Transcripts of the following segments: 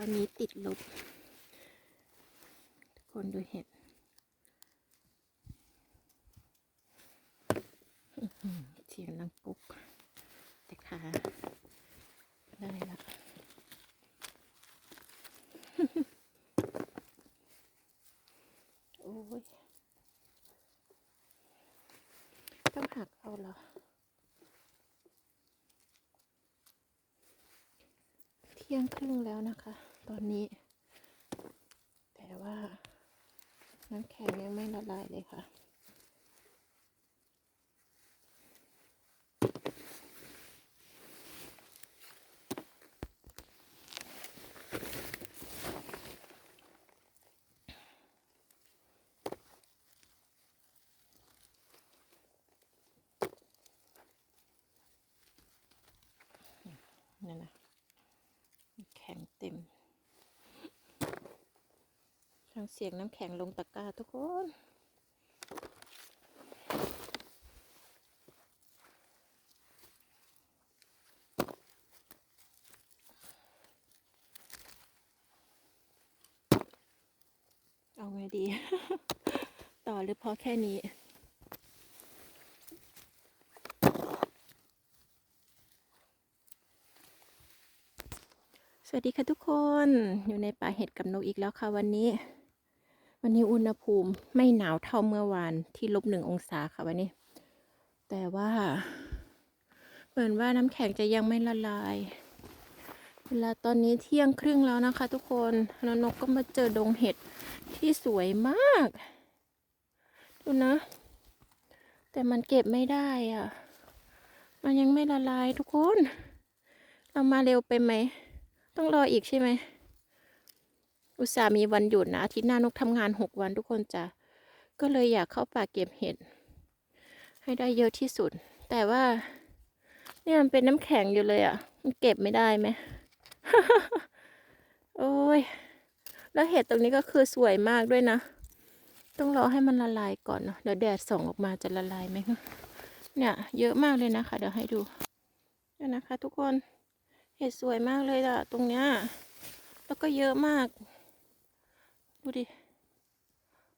าวนี้ติดลบ ทุกคนดูเห็ดเสียงนังกุกแต่ขาได้ละ โอ้ย ต้องหักเอาเหรอ เที่ยงครึ่งแล้วนะคะ ตอนนี้ แต่ว่า น้ำแข็งยังไม่ละลายเลยค่ะ นั่นนะแข็งเต็มังเสียงน้ำแข็งลงตะกร้าทุกคน เอาไงดี ต่อหรือพอแค่นี้สวัสดีค่ะทุกคนอยู่ในป่าเห็ดกับนกอีกแล้วค่ะวันนี้ วันนี้อุณหภูมิไม่หนาวเท่าเมื่อวานที่ลบหนึ่งองศาค่ะวันนี้ แต่ว่าเหมือนว่าน้ำแข็งจะยังไม่ละลาย เวลาตอนนี้เที่ยงครึ่งแล้วนะคะ ทุกคนแล้วนกก็มาเจอดงเห็ดที่สวยมาก ดูนะ แต่มันเก็บไม่ได้อะ มันยังไม่ละลายทุกคน เรามาเร็วไปไหม ต้องรออีกใช่ไหม อุตส่าห์มีวันหยุดนะอาทิตย์หน้านกทำงานหกวันทุกคนจะก็เลยอยากเข้าป่าเก็บเห็ด ให้ได้เยอะที่สุด แต่ว่า เนี่ยมันเป็นน้ำแข็งอยู่เลยอะ่ะ มันเก็บไม่ได้ไหมโอ้ยแล้วเห็ดตรงนี้ก็คือสวยมากด้วยนะ ต้องรอให้มันละลายก่อนเนาะเดี๋ยวแดดส่องออกมาจะละลายไหมเนี่ยเยอะมากเลยนะคะ เดี๋ยวให้ดูเนี่ยนะคะ ทุกคนเห็ดสวยมากเลยอะตรงเนี้ยแล้วก็เยอะมาก ดูดิ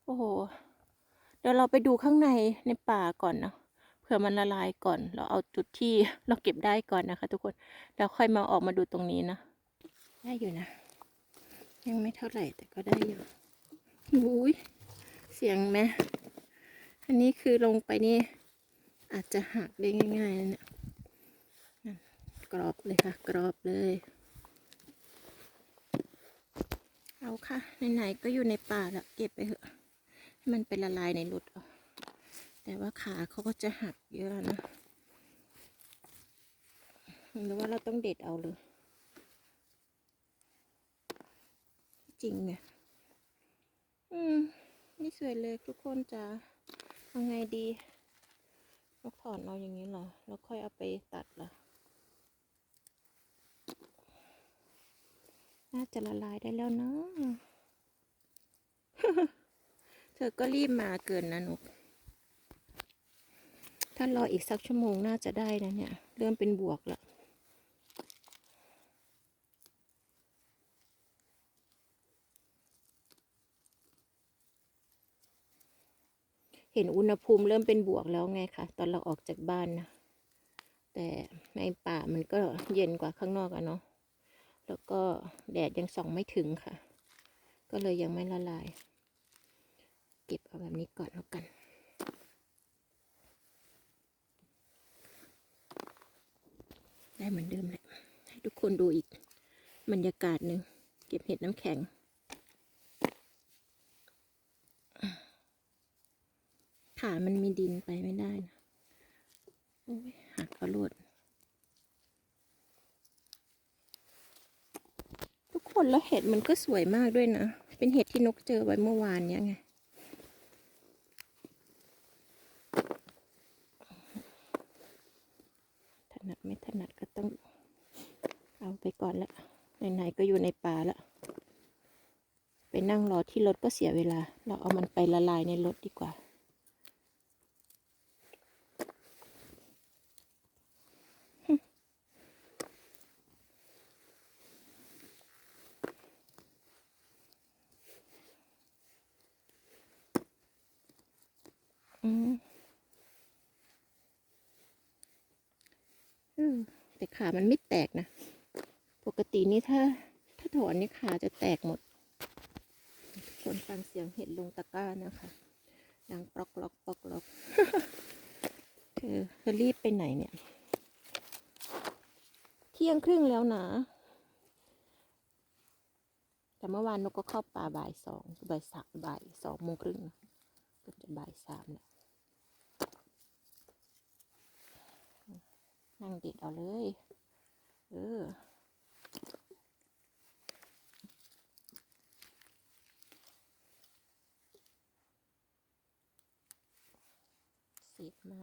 โอ้โห เดี๋ยวเราไปดูข้างในในป่าก่อนนะเผื่อมันละลายก่อน เราเอาจุดที่เราเก็บได้ก่อนนะคะ ทุกคน แล้วค่อยมาออกมาดูตรงนี้นะ ได้อยู่นะ ยังไม่เท่าไหร่แต่ก็ได้อยู่อุ้ยเสียงไหมอันนี้คือลงไปนี่ อาจจะหักได้ง่ายๆนะเนี่ยกรอบเลยค่ะ กรอบเลย เอาค่ะ ไหนๆก็อยู่ในป่าแล้วเก็บไปเถอะให้มันเป็นละลายในรถเอาแต่ว่าขาเขาก็จะหักเยอะนะหรือว่าเราต้องเด็ดเอาเลย จริงไงอืมนี่สวยเลยทุกคนจะเอาไงดีเราถอนเอาอย่างนี้เหรอ แล้วค่อยเอาไปตัดเหรอ น่าจะละลายได้แล้วเนาะเธอก็รีบมาเกินนะนุกถ้ารออีกสักชั่วโมงน่าจะได้นะเนี่ย เริ่มเป็นบวกแล้วเห็นอุณหภูมิเริ่มเป็นบวกแล้วไงคะตอนเราออกจากบ้านนะ แต่ในป่ามันก็เย็นกว่าข้างนอกอะเนาะ แล้วก็แดดยังส่องไม่ถึงค่ะ ก็เลยยังไม่ละลาย เก็บเอาแบบนี้ก่อนแล้วกันได้เหมือนเดิมแหละให้ทุกคนดูอีกบรรยากาศหนึ่งเก็บเห็ดน้ำแข็งขามันมีดินไปไม่ได้นะหักกระโลด ทุกค นแล้วเห็ดมันก็สวยมากด้วยนะ เป็นเห็ดที่นกเจอไว้เมื่อวานเนี้ยไง ถนัดไม่ถนัดก็ต้องเอาไปก่อนละ ไหนๆก็อยู่ในป่าละ ไปนั่งรอที่รถก็เสียเวลา เราเอามันไปละลายในรถดีกว่า อืมแต่ขามันไม่แตกนะ ปกตินี่ถ้า ถ้าถอนนี่ขาจะแตกหมดคนฟังเสียงเห็ดลงตะกร้านะคะดังปลอกล็อกปลอกล็อกเธอเธอรีบไปไหนเนี่ย เที่ยงครึ่งแล้วนะแต่เมื่อวานนกก็เข้าป่าบ่ายสองบ่ายสามบ่ายสองโมงครึ่งก็จะบ่ายสามแล้ว นั่งเด็ดเอาเลย เออสีไม้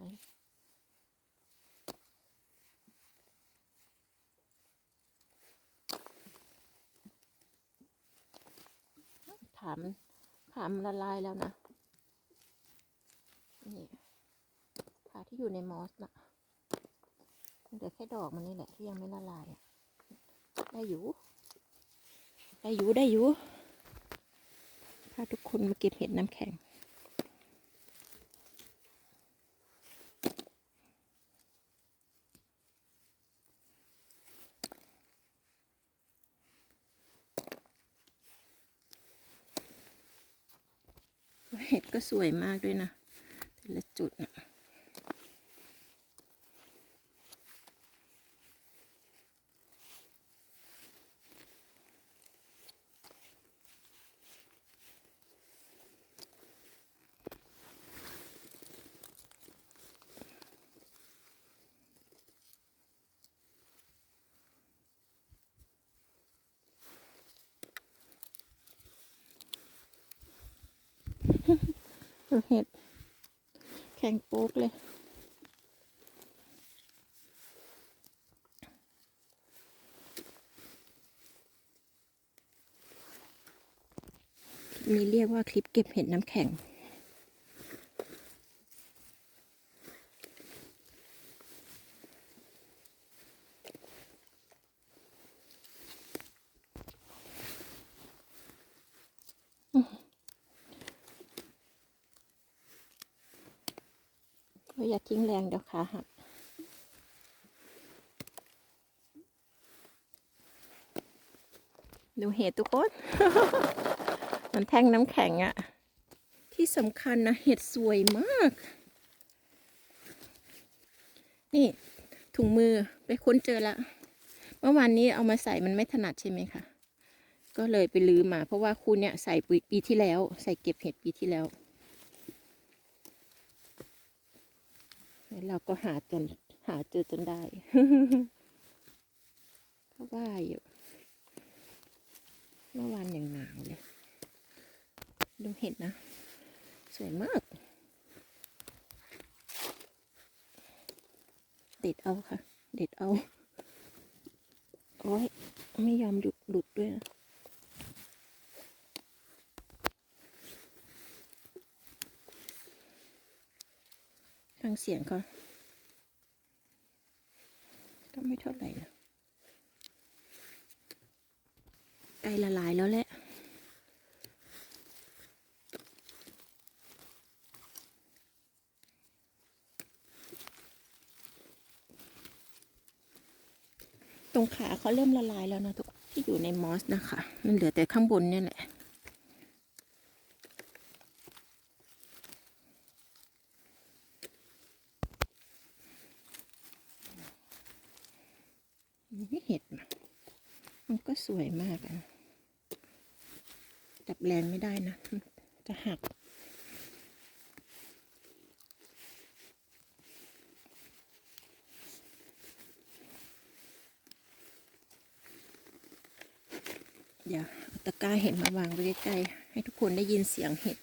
ถามถามละลายแล้วนะ นี่ขาที่อยู่ในมอสน่ะ เหลือแค่ดอกมันนี่แหละที่ยังไม่ละลายได้อยู่ ได้อยู่ได้อยู่ถ้าทุกคนมาเก็บเห็ดน้ำแข็งเห็ดก็สวยมากด้วยนะแต่ละจุดนะ ดูเห็ด แข็งโป๊กเลยมีเรียกว่าคลิปเก็บเห็ดน้ำแข็ง อย่าทิ้งแรงเดี๋ยวขาหักดูเห็ดทุกคน มันแท่งน้ำแข็งอะที่สำคัญนะเห็ดสวยมาก นี่ถุงมือไปค้นเจอละเมื่อวานนี้เอามาใส่มันไม่ถนัดใช่ไหมคะ ก็เลยไปลืมมา เพราะว่าคุณเนี่ยใส่ปีปีที่แล้ว ใส่เก็บเห็ดปีที่แล้ว แล้วเราก็หาจนหาเจอจนได้ก็ว่าอยู่เมื่อวานอย่างหนาวเลย ดูเห็ดนะ สวยมาก เด็ดเอาค่ะ เด็ดเอา โอ้ย ไม่ยอมหยุดหลุดด้วยนะ ฟังเสียงก่อนก็ไม่เท่าไหร่นะใกล้ละลายแล้วแหละตรงขาเขาเริ่มละลายแล้วนะทุกที่อยู่ในมอสนะคะ มันเหลือแต่ข้างบนเนี่ยแหละ ไม่เห็ดนะมันก็ส วยมากอะจับแรงไม่ได้นะ จะหัก เดี๋ยวตะกร้าเห็ดมาวางไว้ใกล้ๆให้ทุกคนได้ยินเสียงเห็ด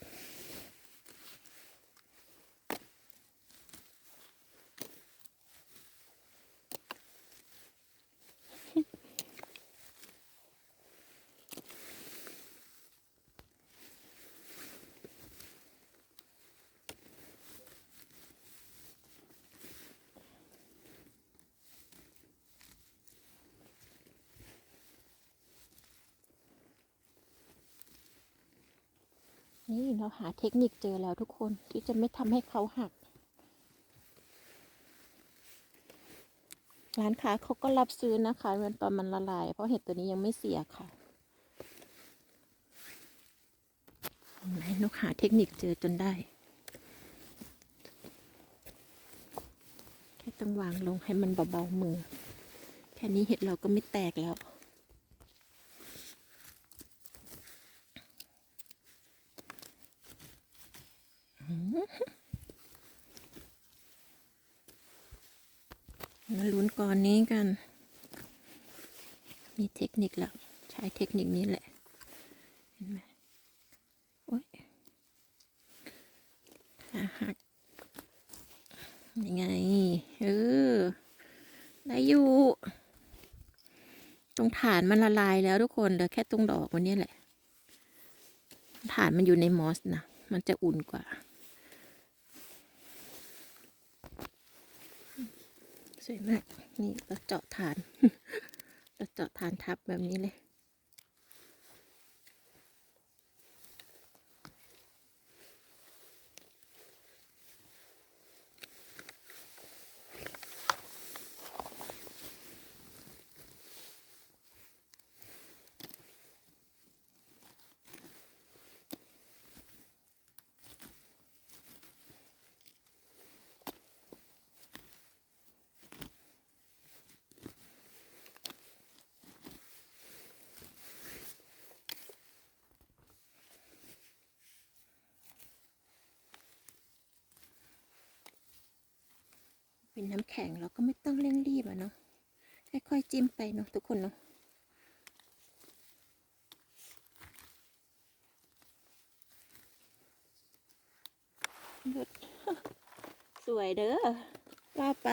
อ นี่ เราหาเทคนิคเจอแล้วทุกคนที่จะไม่ทำให้เขาหัก ร้านค้าเขาก็รับซื้อนะคะเวนตอนมันละลาย เพราะเห็ดตัวนี้ยังไม่เสียค่ะเห็นนกหาเทคนิคเจอจนได้ แค่ต้องวางลงให้มันเบาๆมือ แค่นี้เห็ดเราก็ไม่แตกแล้ว มาลุ้ นี้กัน มีเทคนิคแล้วใช้เทคนิคนี้แหละ เห็นไหมโอ๊ยขาหักยังไง เออ ได้อยู่ ตรงฐานมันละลายแล้วทุกคนเหลือแค่ตรงดอกวันนี้แหละ ฐานมันอยู่ในมอสนะ มันจะอุ่นกว่า สวยมาก นี่เราเจาะฐาน เราเจาะฐานทับแบบนี้เลย เป็นน้ำแข็งเราก็ไม่ต้องเร่งรีบอะเนาะค่อยๆจิ้มไปเนาะทุกคนเนาะหยุดสวยเด้อว่าไป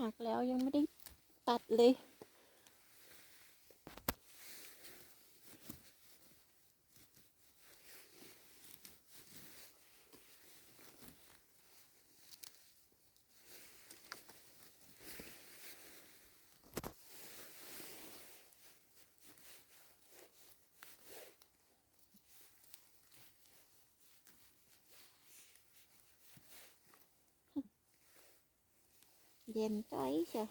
หักแล้วยังไม่ได้ตัดเลย เย็นจ้อยเชียว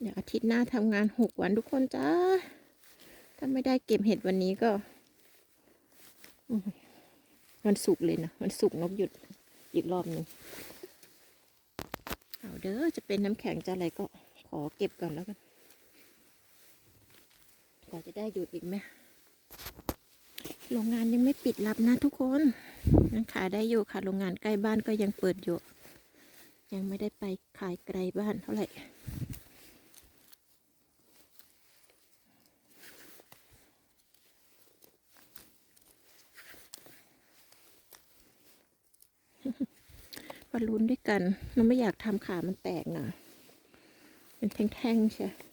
เดี๋ยวอาทิตย์หน้าทำงานหกวันทุกคนจ้า ถ้าไม่ได้เก็บเห็ดวันนี้ก็มวันศุกเลยนะวันศุกนกหยุดอีกรอบหนึ่งเอาเด้อจะเป็นน้ำแข็งจะอะไรก็ขอเก็บก่อนแล้วกันกว่าจะได้หยุดอีกไหม โรงงานยังไม่ปิดรับนะทุกคนยังขายได้อยู่ค่ะ โรงงานใกล้บ้านก็ยังเปิดอยู่ ยังไม่ได้ไปขายไกลบ้านเท่าไหร่มาลุ้นด้วยกัน เราไม่อยากทำขามันแตกนะเป็นแท่งๆใช่ แล้ว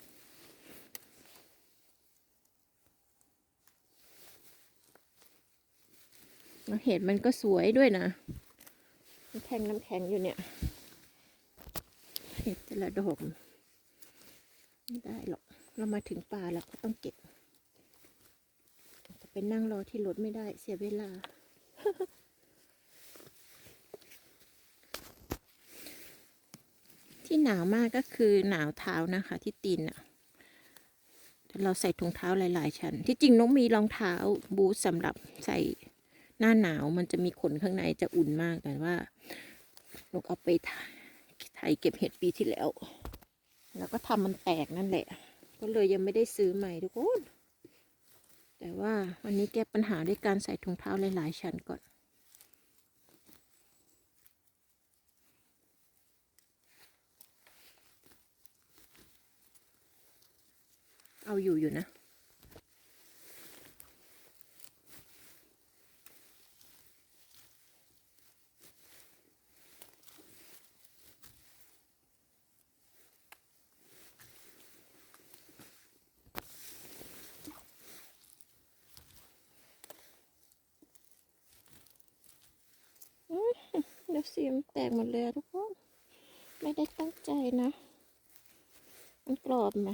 เห็ดมันก็สวยด้วยนะมีแท่งน้ำแข็งอยู่เนี่ย เห็ดแต่ละดอกไม่ได้หรอก เรามาถึงป่าแล้วก็ต้องเก็บ จะไปนั่งรอที่รถไม่ได้เสียเวลา ที่หนาวมากก็คือหนาวเท้านะคะ ที่ตีนอะเราใส่ถุงเท้าหลาย ๆ ชั้น ที่จริงนกมีรองเท้าบูทสำหรับใส่ หน้าหนาวมันจะมีขนข้างในจะอุ่นมากแต่ว่านกเอาไปไถเก็บเห็ดปีที่แล้ว แล้วก็ทำมันแตกนั่นแหละ ก็เลยยังไม่ได้ซื้อใหม่ทุกคนแต่ว่าวันนี้แก้ปัญหาด้วยการใส่ถุงเท้าหลายๆชั้นก่อน เอาอยู่อยู่นะ เดี๋ยวสีมันแตกหมดเลยทุกคน ไม่ได้ตั้งใจนะ มันกรอบไห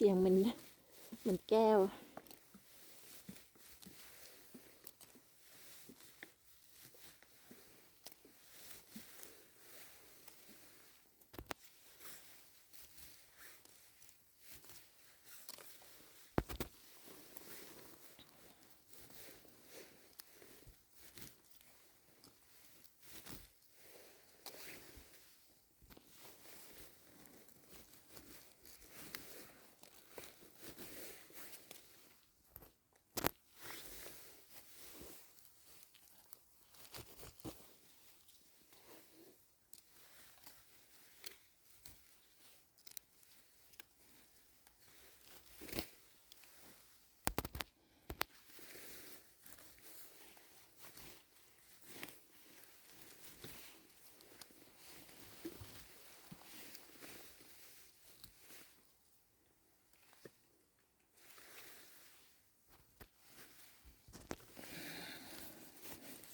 สียงเหมือนเหมือนแก้ว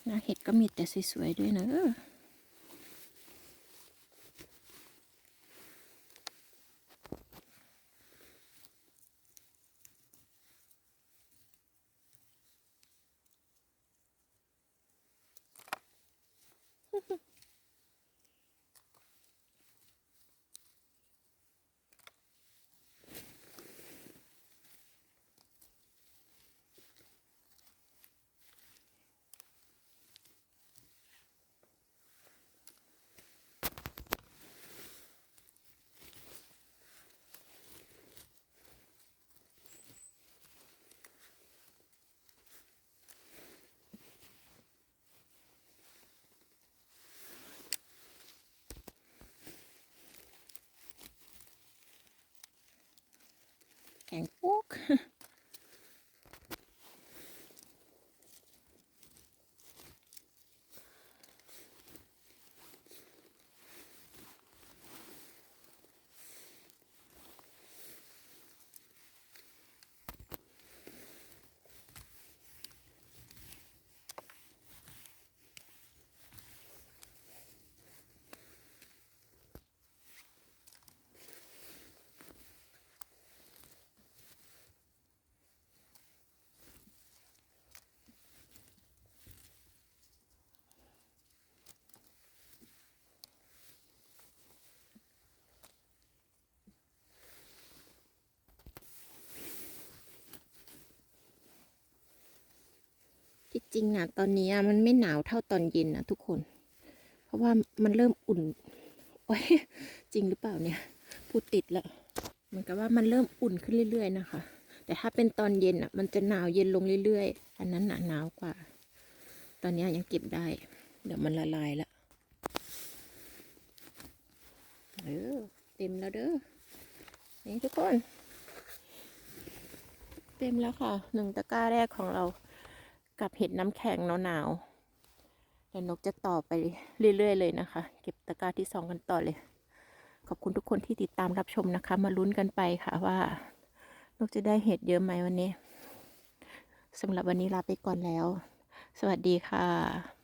นะเห็ดก็มีแต่สวยๆด้วยนะเออแข็ ริงนะตอนนี้อะมันไม่หนาวเท่าตอนเย็นนะทุกคน เพราะว่ามันเริ่มอุ่นโอ้ยจริงหรือเปล่าเนี่ยพูดติดแล้วเหมือนกับว่ามันเริ่มอุ่นขึ้นเรื่อย ๆ นะคะ แต่ถ้าเป็นตอนเย็นอะ มันจะหนาวเย็นลงเรื่อยๆ อันนั้นหนาหนาวกว่า ตอนนี้ยังเก็บได้ เดี๋ยวมันละลายล้วเออเต็มแล้วเด้อนี่ทุกคน เต็มแล้วค่ะหนึ่งตะกร้าแรกของเรา กับเห็ดน้ำแข็งหนาวๆแล้วนกจะต่อไปเรื่อย ๆ เลยนะคะ เก็บตะกร้าที่สองกันต่อเลย ขอบคุณทุกคนที่ติดตามรับชมนะคะ มาลุ้นกันไปค่ะว่านกจะได้เห็ดเยอะไหมวันนี้สำหรับวันนี้ลาไปก่อนแล้ว สวัสดีค่ะ